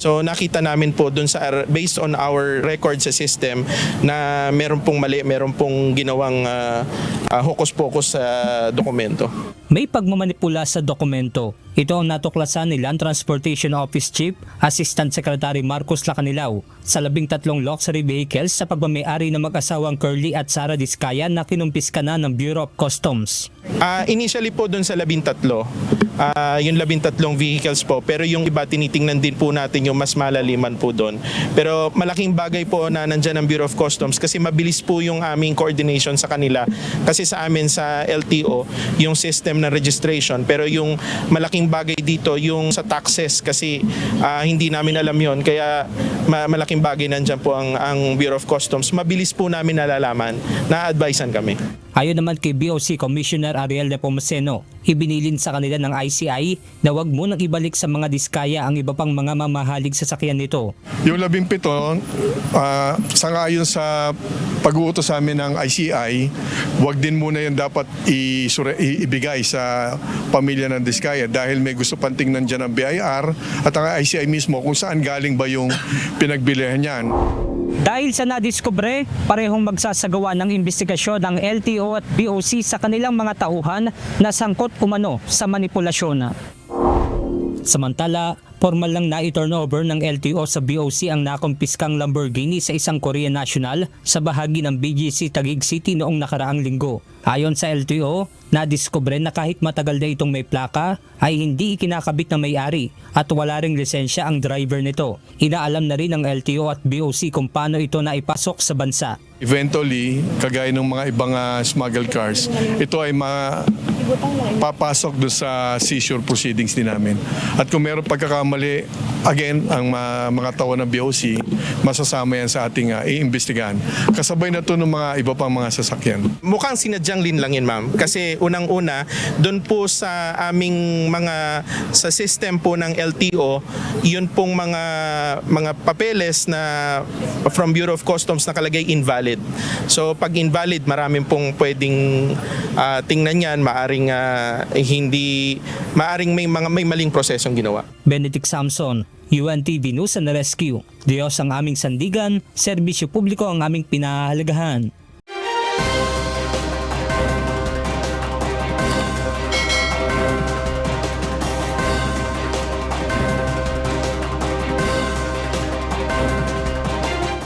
So nakita namin po dun sa based on our record sa system na meron pong mali, meron pong ginawang uh, uh, hokus-pokus sa dokumento. May pagmamanipula sa dokumento. Ito ang natuklasan ni Land Transportation Office Chief Assistant Secretary Marcos Lacanilao sa labing tatlong luxury vehicles sa pagmamayari ng mag-asawang Curly at Sara Diskaya na kinumpiska na ng Bureau of Customs. Ah, initially po dun sa labintatlo, ah yung labintatlong vehicles po, pero yung iba tinitingnan din po natin yung mas malaliman po doon. Pero malaking bagay po na nandyan ang Bureau of Customs kasi mabilis po yung aming coordination sa kanila. Kasi sa amin sa LTO, yung system na registration, pero yung malaking bagay dito yung sa taxes kasi ah, hindi namin alam yon kaya ma- malaking bagay nandyan po ang, ang Bureau of Customs. Mabilis po namin nalalaman, na-advisean kami. Ayon naman kay BOC Commissioner Ariel Nepomuceno, ibinilin sa kanila ng ICI na wag munang ibalik sa mga diskaya ang iba pang mga mamahalig sasakyan nito. Yung labing pito, ah, sangayon sa pag-uutos sa amin ng ICI, wag din muna yan dapat ibigay sa pamilya ng Diskaya dahil may gusto pang tingnan dyan ng BIR at ang ICI mismo kung saan galing ba yung pinagbilihan niyan. Dahil sa nadiskubre, parehong magsasagawa ng investigasyon ng LTO at BOC sa kanilang mga tauhan na sangkot umano sa manipulasyon. Samantala, formal lang na i-turnover ng LTO sa BOC ang nakumpiskang Lamborghini sa isang Korean national sa bahagi ng BGC Taguig City noong nakaraang linggo. Ayon sa LTO, nadiskubre na kahit matagal na itong may plaka ay hindi ikinakabit na may-ari at wala ring lisensya ang driver nito. Inaalam na rin ng LTO at BOC kung paano ito naipasok sa bansa. Eventually, kagaya ng mga ibang ah, smuggled cars, ito ay ma papasok doon sa seizure proceedings din namin. At kung meron pagkakamali, again, ang ma- mga tawa ng BOC, masasama yan sa ating ah, iimbestigahan. Kasabay na to ng mga iba pang mga sasakyan. Mukhang sinadyang linlangin ma'am kasi unang-una doon po sa aming mga sa system po ng LTO yun pong mga mga papeles na from Bureau of Customs nakalagay invalid. So pag invalid maraming pong pwedeng ah, tingnan yan maaring ah, hindi maaring may mga may maling prosesong ginawa. Benedict Samson, UNTV News and Rescue. Diyos ang aming sandigan, serbisyo publiko ang aming pinahalagahan.